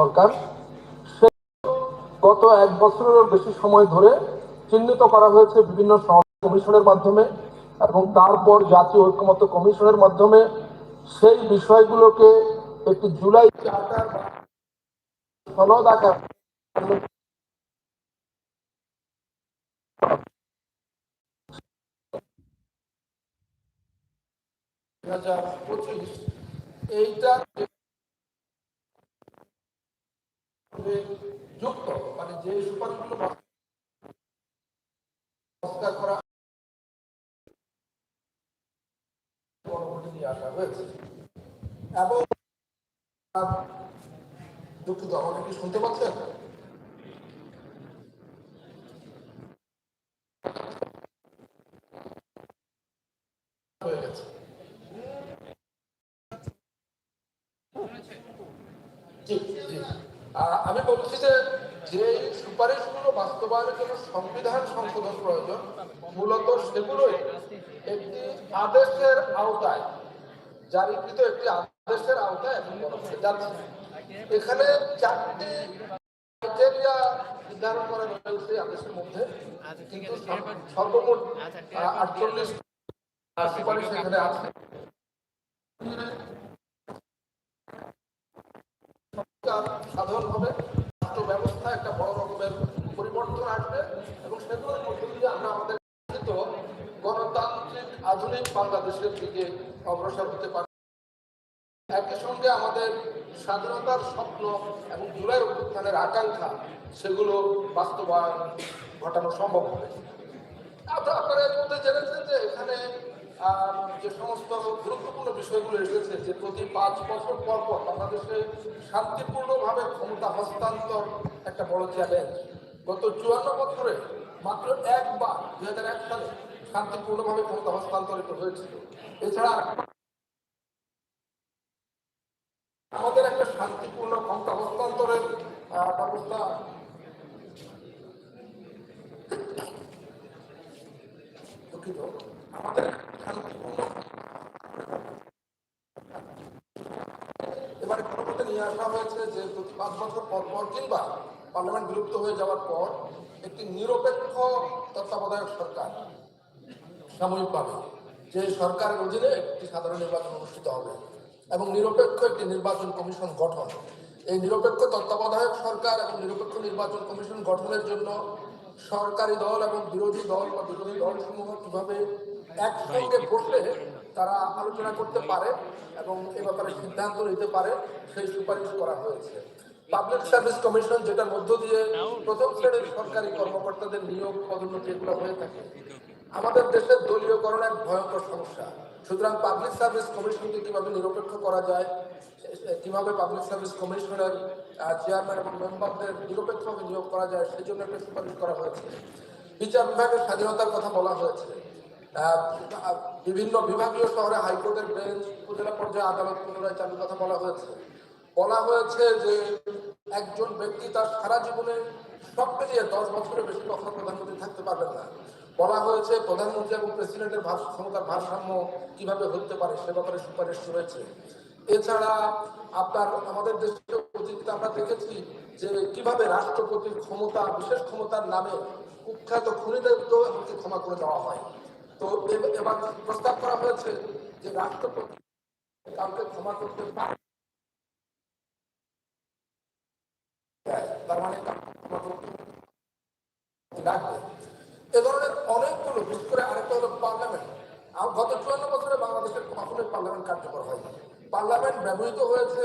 দরকার। সে গত এক বছরেরও বেশি সময় ধরে চিহ্নিত করা হয়েছে বিভিন্ন কমিশনের মাধ্যমে এবং তারপর জাতীয় ঐক্যমত্য কমিশনের মাধ্যমে। সেই বিষয়গুলোকে একটি জুলাই চার্টার আকার দুই এইটা যুক্ত মানে যে সুপারিশগুলো সংস্কার করা। এবং দুঃখিত আমাকে কি শুনতে পাচ্ছেন? আমি বলছি যে যে সুপারিশগুলো বাস্তবায়নের জন্য সংবিধান সংশোধন প্রয়োজন, মূলত সেগুলোই একটি আদেশের আওতায় জারিকৃত একটি আদেশের আওতায় যাচ্ছে। এখানে চারটি ক্রাইটেরিয়া নির্ধারণ করা রয়েছে আদেশের মধ্যে। কিন্তু সর্বমোট আটচল্লিশ সুপারিশ এখানে আছে। সাধারণ হবে রাষ্ট্র ব্যবস্থা একটা বড় রকমের পরিবর্তন আসবে এবং সেগুলোর মধ্য দিয়ে আমরা আমাদের গণতান্ত্রিক, আধুনিক বাংলাদেশের দিকে অগ্রসর হতে পারি একই সঙ্গে আমাদের স্বাধীনতার স্বপ্ন এবং জুলাই অভ্যুত্থানের আকাঙ্ক্ষা, সেগুলো বাস্তবায়ন ঘটানো সম্ভব হবে। আপনারা আপনারা এর মধ্যে জেনেছেন যে এখানে যে সমস্ত গুরুত্বপূর্ণ বিষয়গুলো এসেছে, যে প্রতি পাঁচ বছর পর পর বাংলাদেশে শান্তিপূর্ণভাবে ক্ষমতা হস্তান্তর একটা বড় চ্যালেঞ্জ গত চুয়ান্ন বছরে মাত্র একবার, দুই হাজার এক সালে শান্তিপূর্ণভাবে ক্ষমতা হস্তান্তরিত হয়েছিল। এছাড়া আমাদের একটা শান্তিপূর্ণ ক্ষমতা হস্তান্তরের ব্যবস্থা দুঃখিত। আমাদের এবারে গণভোটে নিয়ে আসা হয়েছে যে প্রতি পাঁচ বছর পর পর কিংবা পার্লামেন্ট বিলুপ্ত হয়ে যাওয়ার পর একটি নিরপেক্ষ তত্ত্বাবধায়ক সরকার সাময়িকভাবে যে সরকারের অধীনে একটি সাধারণ নির্বাচন অনুষ্ঠিত হবে এবং নিরপেক্ষ একটি নির্বাচন কমিশন গঠন। এই নিরপেক্ষ তত্ত্বাবধায়ক সরকার এবং নিরপেক্ষ নির্বাচন কমিশন গঠনের জন্য সরকারি দল এবং বিরোধী দল বা বিরোধী দলসমূহ কীভাবে একসঙ্গে বসে তারা আলোচনা করতে পারে এবং এ ব্যাপারে সিদ্ধান্ত নিতে পারে, সেই সুপারিশ করা হয়েছে। পাবলিক সার্ভিস কমিশন যেটার মধ্য দিয়ে প্রথম শ্রেণির সরকারি কর্মকর্তাদের নিয়োগ পদোন্নতি এগুলো হয়ে থাকে। আমাদের দেশের দলীয়করণ এক ভয়ঙ্কর সমস্যা। সুতরাং পাবলিক সার্ভিস কমিশনকে কীভাবে নিরপেক্ষ করা যায় কীভাবে পাবলিক সার্ভিস কমিশনের চেয়ারম্যান এবং মেম্বারদের নিরপেক্ষভাবে নিয়োগ করা যায় সেই জন্য একটা সুপারিশ করা হয়েছে। বিচার বিভাগের স্বাধীনতার কথা বলা হয়েছে। বিভিন্ন বিভাগীয় শহরে হাইকোর্টের বেঞ্চ, উপজেলা পর্যায়ে আদালত পুনরায় চালুর কথা বলা হয়েছে। বলা হয়েছে যে একজন ব্যক্তি তার সারা জীবনে সব মিলিয়ে দশ বছরের বেশি কখনো প্রধানমন্ত্রী থাকতে পারবেন না। বলা হয়েছে প্রধানমন্ত্রী এবং প্রেসিডেন্টের ক্ষমতার ভারসাম্য কীভাবে হতে পারে, সে ব্যাপারে সুপারিশ রয়েছে। এছাড়া আপনার, আমাদের দেশে অতীতে আমরা দেখেছি যে কীভাবে রাষ্ট্রপতির ক্ষমতা, বিশেষ ক্ষমতার নামে কুখ্যাত খুনিদেরকেও এমনকি ক্ষমা করে দেওয়া হয়। তো এবার প্রস্তাব করা হয়েছে যে রাষ্ট্রপতি কাউকে ক্ষমা করতে পারে মানে এ ধরনের অনেকগুলো, বিশেষ করে আরেকটা হলো পার্লামেন্ট। গত চুয়ান্ন বছরে বাংলাদেশের কখনোই পার্লামেন্ট কার্যকর হয়নি। পার্লামেন্ট ব্যবহৃত হয়েছে,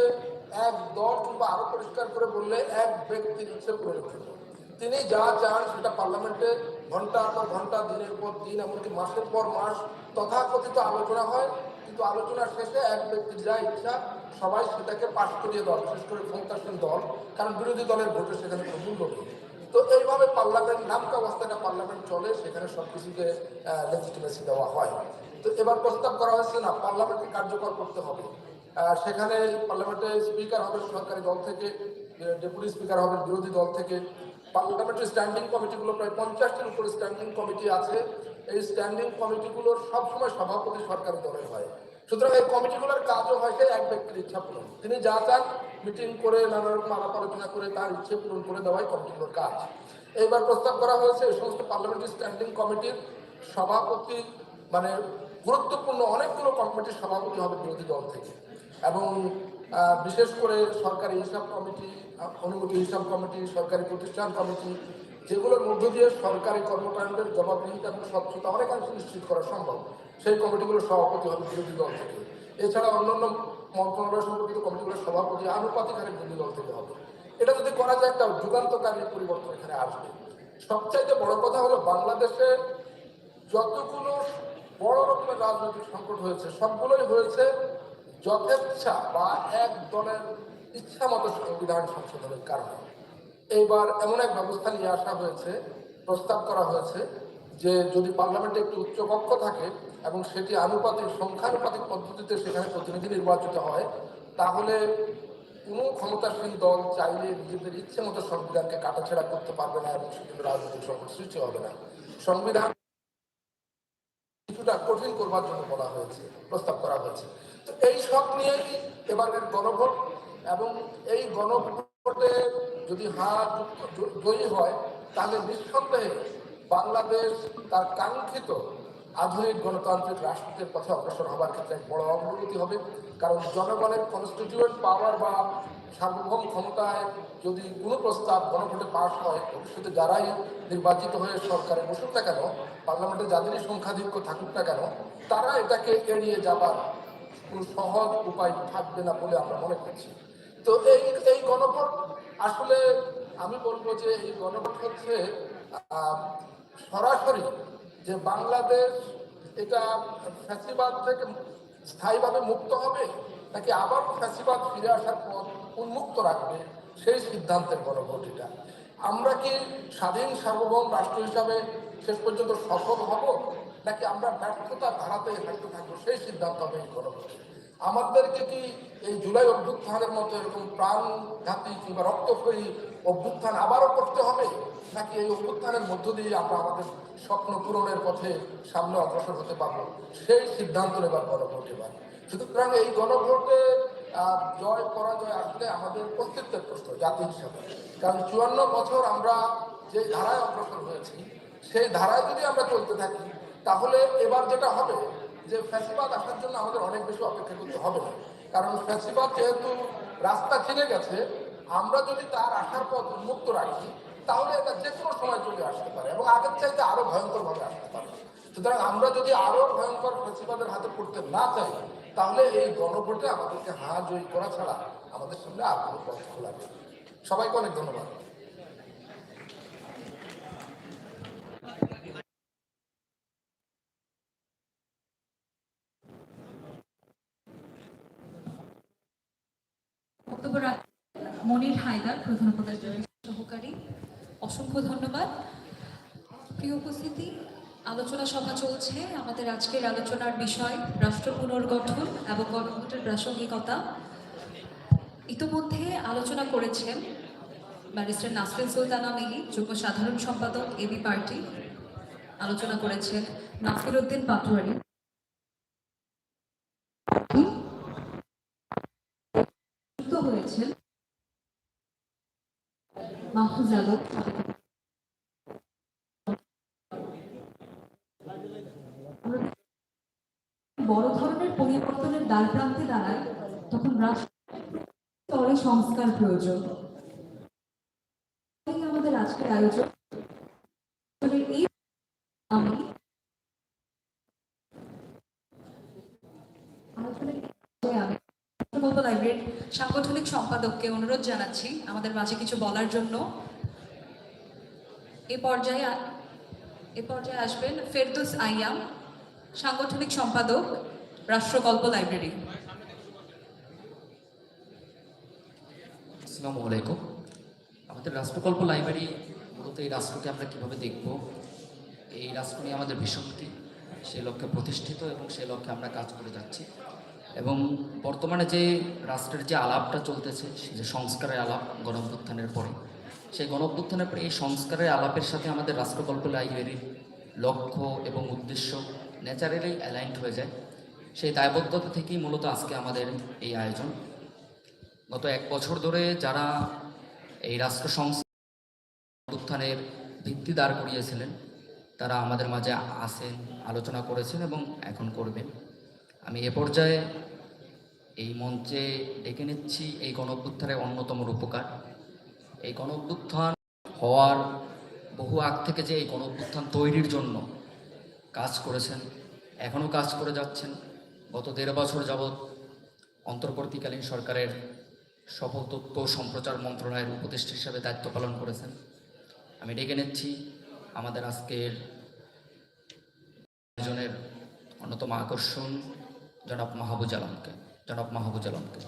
এক দল কিংবা আরও পরিষ্কার করে বললে এক ব্যক্তির ইচ্ছে পরিলক্ষিত তিনি যা চান সেটা পার্লামেন্টে ঘণ্টার পর ঘণ্টা, দিনের পর দিন, এমনকি মাসের পর মাস তথাকথিত আলোচনা হয়। কিন্তু আলোচনার শেষে এক ব্যক্তির যা ইচ্ছা, সবাই সেটাকে পাশ করিয়ে দল বিশেষ করে ক্ষমতাসীন দল, কারণ বিরোধী দলের ভোটে সেখানে কোনো মূল্য নেই তো এইভাবে পার্লামেন্ট, নামকা অবস্থাটা পার্লামেন্ট চলে, সেখানে সবকিছুকে লেজিটিমেসি দেওয়া হয়। তো এবার প্রস্তাব করা হয়েছে না পার্লামেন্টকে কার্যকর করতে হবে। সেখানে পার্লামেন্টে স্পিকার হবে সরকারি দল থেকে ডেপুটি স্পিকার হবে বিরোধী দল থেকে। পার্লামেন্টের স্ট্যান্ডিং কমিটিগুলো প্রায় পঞ্চাশটির উপরে স্ট্যান্ডিং কমিটি আছে। এই স্ট্যান্ডিং কমিটিগুলোর সবসময় সভাপতি সরকারি দলের হয়। সুতরাং এই কমিটিগুলোর কাজও হয় সেই এক ব্যক্তির ইচ্ছা পূরণ। তিনি যা চান, মিটিং করে নানা রকম আলাপ আলোচনা করে তার ইচ্ছে পূরণ করে দেওয়াই কমিটিগুলোর কাজ। এইবার প্রস্তাব করা হয়েছে, এই সমস্ত পার্লামেন্টের স্ট্যান্ডিং কমিটির সভাপতি মানে গুরুত্বপূর্ণ অনেকগুলো কমিটির সভাপতি হবে বিরোধী দল থেকে। এবং বিশেষ করে সরকারি হিসাব কমিটি অনুমতি হিসাব কমিটি, সরকারি প্রতিষ্ঠান কমিটি, যেগুলোর মধ্য দিয়ে সরকারি কর্মকাণ্ডের জবাবদিহিতা এবং স্বচ্ছতা অনেকাংশে নিশ্চিত করা সম্ভব। সেই কমিটিগুলোর সভাপতি হবে বিরোধী দল থেকে। এছাড়া অন্যান্য মন্ত্রণালয় সম্পর্কিত কমিটিগুলোর সভাপতি আনুপাতিক হারে বিরোধী দল থেকে হবে। এটা যদি করা যায়, একটা যুগান্তকারী পরিবর্তন এখানে আসবে। সবচাইতে বড় কথা হলো, বাংলাদেশে যতগুলো বড় রকমের রাজনৈতিক সংকট হয়েছে, সবগুলোই হয়েছে যথেচ্ছা বা এক দলের ইচ্ছা মতো সংবিধান সংশোধনের কারণে। এইবার এমন এক ব্যবস্থা নিয়ে আসা হয়েছে, প্রস্তাব করা হয়েছে যে যদি পার্লামেন্টে একটি উচ্চ কক্ষ থাকে এবং সেটি আনুপাতিক, সংখ্যানুপাতিক পদ্ধতিতে সেখানে প্রতিনিধি নির্বাচিত হয়, তাহলে কোনো ক্ষমতাসীন দল চাইলে নিজেদের ইচ্ছে মতো সংবিধানকে কাটাছেড়া করতে পারবে না এবং সেখানে রাজনৈতিক সংকট সৃষ্টি হবে না। সংবিধান কিছুটা কঠিন করবার জন্য বলা হয়েছে, প্রস্তাব করা হয়েছে। এই সব নিয়েই এবারের গণভোট? এবং এই গণভোটে যদি হার জয়ী হয়, তাহলে নিঃসন্দেহে বাংলাদেশ তার কাঙ্ক্ষিত আধুনিক গণতান্ত্রিক রাষ্ট্রের পথে অগ্রসর হবার ক্ষেত্রে বড় অগ্রগতি হবে। কারণ জনগণের কনস্টিটিউয়েন্ট পাওয়ার বা সার্বভৌম ক্ষমতায় যদি কোনো প্রস্তাব গণভোটে পাশ হয়, ভবিষ্যতে যারাই নির্বাচিত হয়ে সরকারে বসুক না কেন, পার্লামেন্টে যাদেরই সংখ্যাধিক্য থাকুক না কেন, তারা এটাকে এড়িয়ে যাবার কোনো সহজ উপায় থাকবে না বলে আমরা মনে করছি। তো এই এই গণভোট, আসলে আমি বলব যে এই গণভোট হচ্ছে সরাসরি যে বাংলাদেশ এটা ফ্যাসিবাদ থেকে স্থায়ীভাবে মুক্ত হবে, নাকি আবার ফ্যাসিবাদ ফিরে আসার পর উন্মুক্ত রাখবে, সেই সিদ্ধান্তের গণভোট এটা। আমরা কি স্বাধীন সার্বভৌম রাষ্ট্র হিসাবে শেষ পর্যন্ত সফল হব? নাকি আমরা ব্যর্থতার ধারাতে হাঁটতে থাকব? সেই সিদ্ধান্ত এই গণভোটে আমাদেরকে কি এই জুলাই অভ্যুত্থানের মতো এরকম প্রাণঘাতী কিংবা রক্তক্ষয়ী অভ্যুত্থান আবারও করতে হবে? নাকি এই অভ্যুত্থানের মধ্য দিয়ে আমরা আমাদের স্বপ্ন পূরণের পথে সামনে অগ্রসর হতে পারব? সেই সিদ্ধান্ত নেবার গণভোট এবার সুতরাং এই গণভোটে জয়, পরাজয় আসলে আমাদের অস্তিত্বের প্রশ্ন, জাতি হিসাবে। কারণ চুয়ান্ন বছর আমরা যে ধারায় অগ্রসর হয়েছি, সেই ধারায় যদি আমরা চলতে থাকি তাহলে এবার যেটা হবে, যে ফ্যাসিবাদ আসার জন্য আমাদের অনেক বেশি অপেক্ষা করতে হবে না। কারণ ফ্যাসিবাদ যেহেতু রাস্তা চিনে গেছে, আমরা যদি তার আসার পথ উন্মুক্ত রাখি, তাহলে এটা যে কোনো সময় চলে আসতে পারে এবং আগের চাইতে আরও ভয়ঙ্কর ভাবে আসতে পারে। সুতরাং আমরা যদি আরও ভয়ঙ্কর ফ্যাসিবাদের হাতে পড়তে না চাই, তাহলে এই গণভোটে আমাদেরকে হা জয়ী করা ছাড়া আমাদের সামনে আর কোনো পথ খোলা সবাইকে অনেক ধন্যবাদ। বক্তব্য মনির হায়দার, প্রধান উপদেষ্টা সহকারী, অসংখ্য ধন্যবাদ। প্রিয় উপস্থিতি, আলোচনা সভা চলছে। আমাদের আজকের আলোচনার বিষয়, রাষ্ট্র পুনর্গঠন এবং গণভোটের প্রাসঙ্গিকতা। ইতোমধ্যে আলোচনা করেছেন ব্যারিস্টার নাসরিন সুলতানা মিলি, যুগ্ম সাধারণ সম্পাদক, এবি পার্টি। আলোচনা করেছেন নাসির উদ্দিন পাটোয়ারি যুক্ত হয়েছেন মাহফুজ আলম বড় ধরনের পরিবর্তনের দ্বার প্রান্তে দাঁড়ায়, তখন রাষ্ট্র সংস্কার প্রয়োজন। আমাদের আজকের আয়োজন। এই আমি আলোচনার এই আমি গল্প লাইব্রেরির সাংগঠনিক সম্পাদককে অনুরোধ জানাচ্ছি আমাদের মাঝে কিছু বলার জন্য। এ পর্যায়ে এ পর্যায়ে আসবেন ফেরদৌস আইয়াম, সাংগঠনিক সম্পাদক, রাষ্ট্রকল্প লাইব্রেরি। আসসালামু আলাইকুম। আমাদের রাষ্ট্রকল্প লাইব্রেরি, মূলত এই রাষ্ট্রকে আমরা কীভাবে দেখব? এই রাষ্ট্র নিয়ে আমাদের ভীষণ সেই লক্ষ্যে প্রতিষ্ঠিত এবং সেই লক্ষ্যে আমরা কাজ করে যাচ্ছি। এবং বর্তমানে যে রাষ্ট্রের যে আলাপটা চলতেছে, যে সংস্কারের আলাপ, গণঅভ্যুত্থানের পরে, সেই গণঅভ্যুত্থানের পরে এই সংস্কারের আলাপের সাথে আমাদের রাষ্ট্রকল্প লাইব্রেরির লক্ষ্য এবং উদ্দেশ্য ন্যাচারালি অ্যালাইন্ড হয়ে যায়। সেই দায়বদ্ধতা থেকেই মূলত আজকে আমাদের এই আয়োজন। গত এক বছর ধরে যারা এই রাষ্ট্র সংস্থা উত্থানের ভিত্তি দাঁড় করিয়েছিলেন, তারা আমাদের মাঝে আসেন, আলোচনা করেছেন এবং এখন করবেন। আমি এ পর্যায়ে এই মঞ্চে ডেকে নিচ্ছি এই গণঅভ্যুত্থানের অন্যতম রূপকার। এই গণঅভ্যুত্থান হওয়ার বহু আগ থেকে যে এই গণঅভ্যুত্থান তৈরির জন্য কাজ করেছেন এখনও কাজ করে যাচ্ছেন, গত দেড় বছর যাবৎ অন্তর্বর্তীকালীন সরকারের সফল তথ্য সম্প্রচার মন্ত্রণালয়ের উপদেষ্টা হিসাবে দায়িত্ব পালন করেছেন। আমি ডেকে নিচ্ছি আমাদের আজকের আয়োজনের অন্যতম আকর্ষণ জনাব মাহবুজ আলমকে জনাব মাহবুজ আলমকে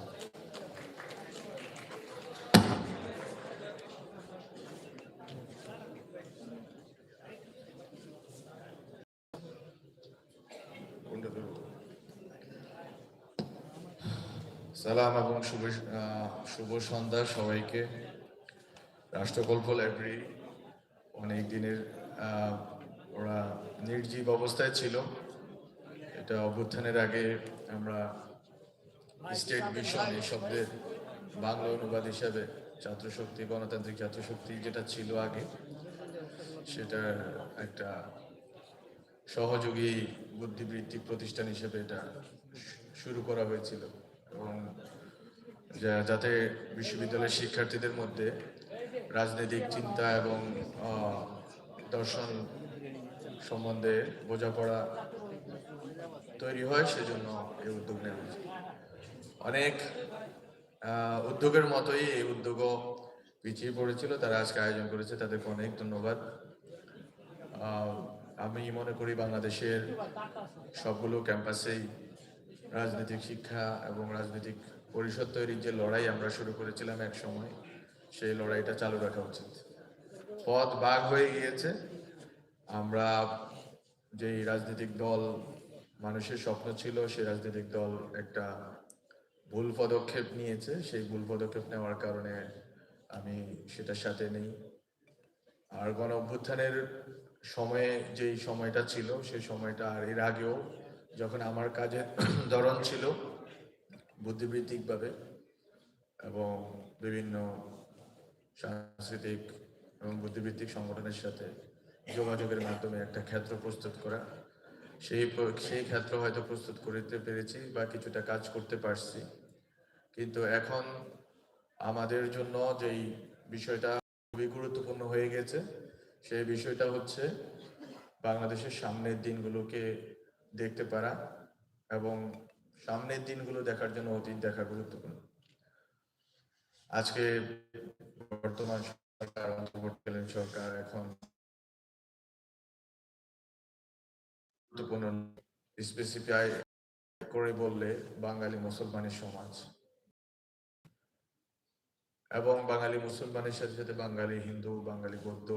সালাম এবং শুভ শুভ সন্ধ্যা সবাইকে। রাষ্ট্রকল্প লাইব্রেরি অনেক দিনের ওরা নির্জীব অবস্থায় ছিল। এটা অভ্যুত্থানের আগে আমরা স্টেট মিশন এই শব্দের বাংলা অনুবাদ হিসাবে ছাত্রশক্তি গণতান্ত্রিক ছাত্রশক্তি যেটা ছিল আগে সেটার একটা সহযোগী বুদ্ধিবৃত্তিক প্রতিষ্ঠান হিসেবে এটা শুরু করা হয়েছিল। এবং যাতে বিশ্ববিদ্যালয়ের শিক্ষার্থীদের মধ্যে রাজনৈতিক চিন্তা এবং দর্শন সম্বন্ধে বোঝাপড়া তৈরি হয়, সেজন্য এই উদ্যোগ নেওয়া হয়েছে। অনেক উদ্যোগের মতোই এই উদ্যোগও পিছিয়ে পড়েছিল, তারা আজকে আয়োজন করেছে, তাদেরকে অনেক ধন্যবাদ। আমি মনে করি বাংলাদেশের সবগুলো ক্যাম্পাসেই রাজনৈতিক শিক্ষা এবং রাজনৈতিক পরিষদ তৈরির যে লড়াই আমরা শুরু করেছিলাম এক সময়, সেই লড়াইটা চালু রাখা উচিত। পথ বাঘ হয়ে গিয়েছে। আমরা যেই রাজনৈতিক দল মানুষের স্বপ্ন ছিল সে রাজনৈতিক দল একটা ভুল পদক্ষেপ নিয়েছে, সেই ভুল পদক্ষেপ নেওয়ার কারণে আমি সেটার সাথে নেই। আর গণ অভ্যুত্থানের সময়ে যেই সময়টা ছিল, সেই সময়টা আর এর আগেও যখন আমার কাজের ধরন ছিল বুদ্ধিবৃত্তিকভাবে এবং বিভিন্ন সাংস্কৃতিক এবং বুদ্ধিবৃত্তিক সংগঠনের সাথে যোগাযোগের মাধ্যমে একটা ক্ষেত্র প্রস্তুত করা সেই সেই ক্ষেত্র হয়তো প্রস্তুত করতে পেরেছি বা কিছুটা কাজ করতে পারছি। কিন্তু এখন আমাদের জন্য যেই বিষয়টা খুবই গুরুত্বপূর্ণ হয়ে গেছে, সেই বিষয়টা হচ্ছে বাংলাদেশের সামনের দিনগুলোকে দেখতে পারা এবং সামনের দিনগুলো দেখার জন্য অতীত দেখা গুরুত্বপূর্ণ। আজকে বর্তমান সরকার, অন্তর্বর্তীকালীন সরকার এখন গুরুত্বপূর্ণ স্পেসিফাই করে বললে বাঙালি মুসলমানের সমাজ। এবং বাঙালি মুসলমানের সাথে সাথে বাঙালি হিন্দু, বাঙালি বৌদ্ধ,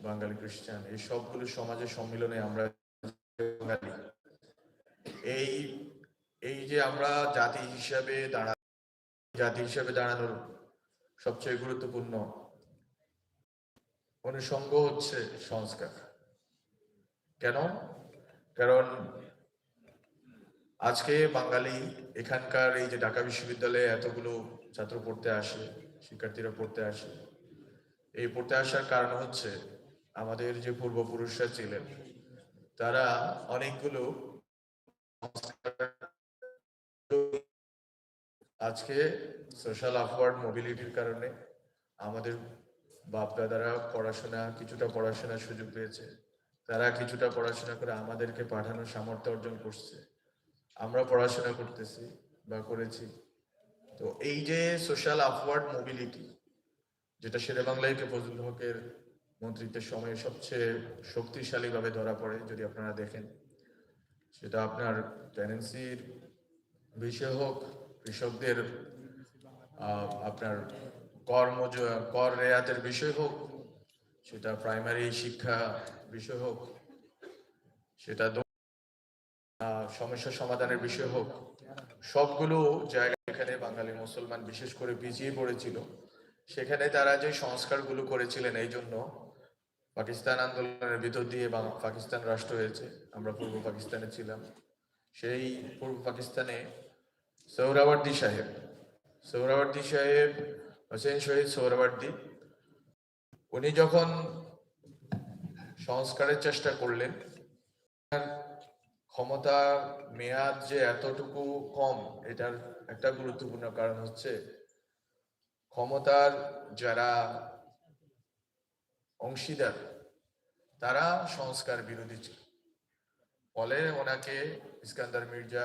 বাঙালি খ্রিস্টান, এই সবগুলো সমাজের সম্মিলনে আমরা বাঙালি। এই এই যে আমরা জাতি হিসাবে দাঁড়া, জাতি হিসাবে দাঁড়ানোর সবচেয়ে গুরুত্বপূর্ণ অনুষঙ্গ হচ্ছে সংস্কার। কেন? কারণ আজকে বাঙালি এখানকার এই যে ঢাকা বিশ্ববিদ্যালয়ে এতগুলো ছাত্র পড়তে আসে, শিক্ষার্থীরা পড়তে আসে, এই পড়তে আসার কারণ হচ্ছে আমাদের যে পূর্বপুরুষরা ছিলেন, তারা অনেকগুলো আজকে সোশ্যাল আপওয়ার্ড মোবিলিটির কারণে আমাদের বাপ দাদারা পড়াশোনা, কিছুটা পড়াশোনার সুযোগ পেয়েছে। তারা কিছুটা পড়াশোনা করে আমাদেরকে পাঠানোর সামর্থ্য অর্জন করছে। আমরা পড়াশোনা করতেছি বা করেছি। তো এই যে সোশ্যাল আপওয়ার্ড মোবিলিটি, যেটা শেরে বাংলায় কে হকের মন্ত্রিত্বের সময়ে সবচেয়ে শক্তিশালীভাবে ধরা পড়ে, যদি আপনারা দেখেন, সেটা আপনার টেনেন্সির বিষয় হোক, কৃষকদের আপনার কর মজ- কর রেয়াতের বিষয় হোক, সেটা প্রাইমারি শিক্ষা বিষয় হোক, সেটা সমস্যা সমাধানের বিষয় হোক, সবগুলো জায়গা এখানে বাঙালি মুসলমান, বিশেষ করে পিছিয়ে পড়েছিল। সেখানে তারা যে সংস্কারগুলো করেছিলেন এই জন্য পাকিস্তান আন্দোলনের ভিতর দিয়ে পাকিস্তান রাষ্ট্র হয়েছে, আমরা পূর্ব পাকিস্তানে ছিলাম। সেই পূর্ব পাকিস্তানে সৌরাবর্দী সাহেব সৌরাবর্দী সাহেব হোসেন শহীদ সৌরাবর্দী উনি যখন সংস্কারের চেষ্টা করলেন। ক্ষমতা, মেয়াদ যে এতটুকু কম, এটার একটা গুরুত্বপূর্ণ কারণ হচ্ছে ক্ষমতার যারা অংশীদার, তারা সংস্কার বিরোধী ছিল। ফলে ওনাকে ইস্কান্দার মির্জা